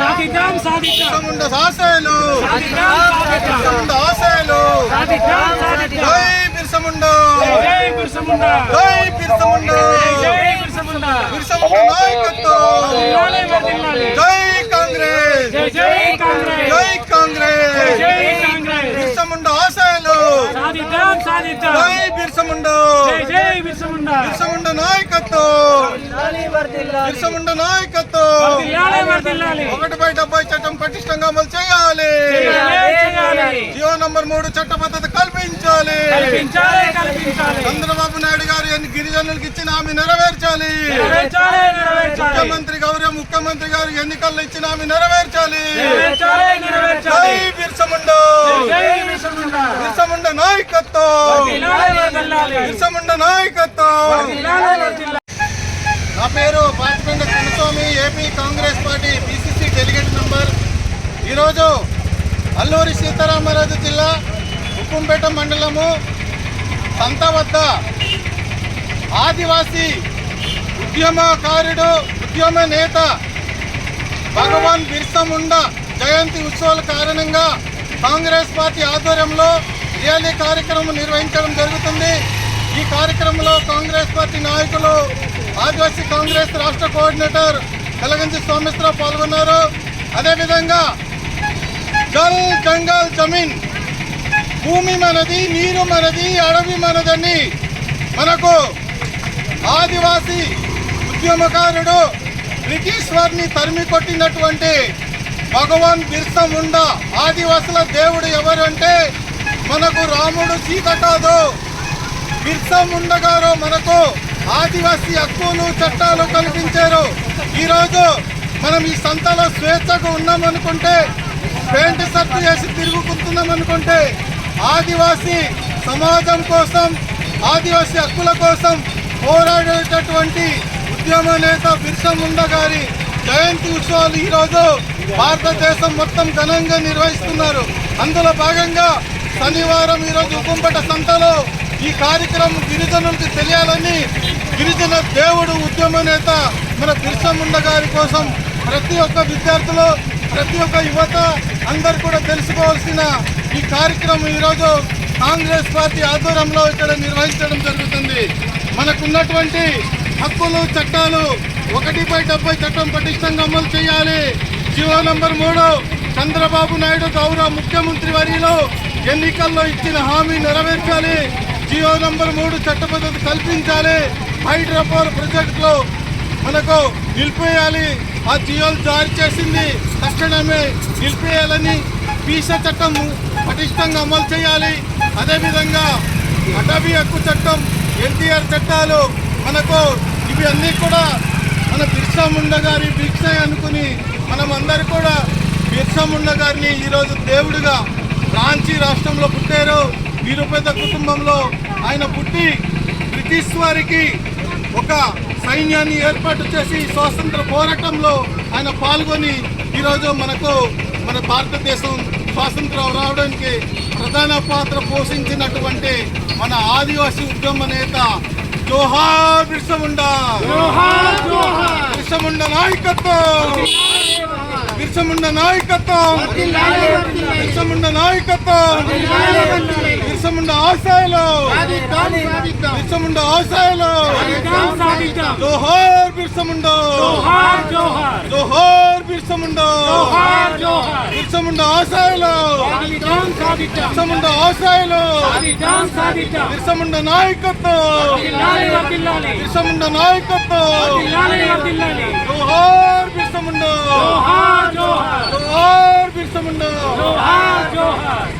సాధిద్దాం సాధిద్దాం. బిర్సముండ ఆశయాలు సాధిద్దాం. సాధిద్దాం బిర్సముండ ఆశయాలు సాధిద్దాం. సాధిద్దాం. జై బిర్సముండ. జై బిర్సముండ. జై బిర్సముండ. జై బిర్సముండ. బిర్సముండ నాయకత్వం. వర్ధిల్లాలి, వర్ధిల్లాలి. జై కాంగ్రెస్. జై జై కాంగ్రెస్. జై కాంగ్రెస్. జై కాంగ్రెస్. బిర్సముండ ఆశయాలు. సాధిద్దాం సాధిద్దాం. జై బిర్సముండ. జై జై బిర్సముండ. బిర్సముండ నాయకత్వం. బిర్సముండ నాయకత్వం. ఒకటి బై డెబ్బై చట్టం పటిష్టంగా అమలు చేయాలి. చేయాలి, చేయాలి. జియో నంబర్ మూడు చట్ట పద్ధతి కల్పించాలి. కల్పించాలి కల్పించాలి. చంద్రబాబు నాయుడు గారు ఎన్ని గిరిజనులకు ఇచ్చిన హామీ నెరవేర్చాలి. నెరవేర్చాలి నెరవేర్చాలి. ముఖ్యమంత్రి గౌరవ ముఖ్యమంత్రి గారు ఎన్నికల్లో ఇచ్చిన హామీ నెరవేర్చాలి. నెరవేర్చాలి నెరవేర్చాలి. జై బిర్సముండ నాయకత్వం. బిర్సముండ నాయకత్వం. పేరు పాతిపెండ కులస్వామి AP Congress party PCC delegate member ఈరోజు అల్లూరి సీతారామరాజు జిల్లా ఉక్కుంపేట మండలము సంత వద్ద ఆదివాసీ ఉద్యమకారుడు ఉద్యమ నేత భగవాన్ బిర్సా ముండా జయంతి ఉత్సవాల కారణంగా కాంగ్రెస్ పార్టీ ఆధ్వర్యంలో ర్యాలీ కార్యక్రమం నిర్వహించడం జరుగుతుంది. ఈ కార్యక్రమంలో కాంగ్రెస్ పార్టీ నాయకులు ఆదివాసీ కాంగ్రెస్ రాష్ట్ర కోఆర్డినేటర్ కలగంజి సోమేశ్వరరావు పాల్గొన్నారు. అదేవిధంగా జల్ జంగల్ జమీన్ భూమి మనది నీరు మనది అడవి మనదని మనకు ఆదివాసీ ఉద్యమకారుడు బ్రిటిష్ వారిని తరిమి కొట్టినటువంటి భగవాన్ బిర్సా ముండా ఆదివాసుల దేవుడు ఎవరు అంటే మనకు రాముడు సీత కాదు. బిర్సా ముండా గారు మనకు ఆదివాసీ హక్కులు చట్టాలు కల్పించారు. ఈరోజు మనం ఈ సంతలో స్వేచ్ఛకు ఉన్నామనుకుంటే పెయింట్ సర్ట్ చేసి తిరుగుకుంటున్నాం అనుకుంటే ఆదివాసీ సమాజం కోసం ఆదివాసీ హక్కుల కోసం పోరాడేటటువంటి ఉద్యమ నేత బిర్సా ముండా గారి జయంతి ఉత్సవాలు ఈరోజు భారతదేశం మొత్తం ఘనంగా నిర్వహిస్తున్నారు. అందులో భాగంగా శనివారం ఈరోజు ఉకుంపట సంతలో ఈ కార్యక్రమం గిరిజనులకు తెలియాలని గిరిజన దేవుడు ఉద్యమ నేత మన బిర్సముండ గారి కోసం ప్రతి ఒక్క విద్యార్థులు ప్రతి ఒక్క యువత అందరు కూడా తెలుసుకోవాల్సిన ఈ కార్యక్రమం ఈరోజు కాంగ్రెస్ పార్టీ ఆధ్వర్యంలో ఇక్కడ నిర్వహించడం జరుగుతుంది. మనకున్నటువంటి హక్కులు చట్టాలు ఒకటిపై డెబ్బై చట్టం పటిష్టంగా అమలు చేయాలి. జీవో నంబర్ మూడు చంద్రబాబు నాయుడు గౌరవ ముఖ్యమంత్రి వర్యులు ఎన్నికల్లో ఇచ్చిన హామీ నెరవేర్చాలి. జియో నంబర్ మూడు చట్ట పద్ధతి కల్పించాలి. హైడ్రోపవర్ ప్రాజెక్టులో మనకు నిలిపేయాలి. ఆ జియోలు జారీ చేసింది. తక్షణమే నిలిపేయాలని పీసా చట్టం పటిష్టంగా అమలు చేయాలి. అదేవిధంగా అటవీ హక్కు చట్టం ఎన్టీఆర్ చట్టాలు మనకు ఇవి అన్నీ కూడా మన బిర్సా ముండ గారి భిక్ష అనుకుని మనం అందరు కూడా బిర్సా ముండ గారిని ఈరోజు దేవుడిగా రాంచీ రాష్ట్రంలో పుట్టారు. నిరుపేద కుటుంబంలో ఆయన పుట్టి బ్రిటిష్ వారికి ఒక సైన్యాన్ని ఏర్పాటు చేసి స్వాతంత్ర పోరాటంలో ఆయన పాల్గొని ఈరోజు మనకు మన భారతదేశం స్వాతంత్రం రావడానికి ప్రధాన పాత్ర పోషించినటువంటి మన ఆదివాసీ ఉద్యమ నేత జోహార్ బిర్సా ముండా జోహార్ జోహార్. బిర్సా ముండా నాయకత్వం బిర్సా ముండా నాయకత్వం. బిర్సా ముండా నాయకత్వం బిర్సా ముండా ఆశయాలు. బిర్సా ముండా ఆశయాలు. జోహార్ బిర్సా ముండా జోహార్ జోహార్. జోహార్ బిర్సా ముండా జోహార్ జోహార్. బిర్సా ముండా ఆశయాలు. సాధిద్దాం సాధిద్దాం బిర్సా ముండా ఆశయాలు. సాధిద్దాం సాధిద్దాం బిర్సా ముండా నాయకత్వం వర్ధిల్లాలి వర్ధిల్లాలి బిర్సా ముండా నాయకత్వం జోహార్ బిర్సా ముండా జోహార్ జోహార్. జోహార్ బిర్సా ముండా జోహార్ జోహార్.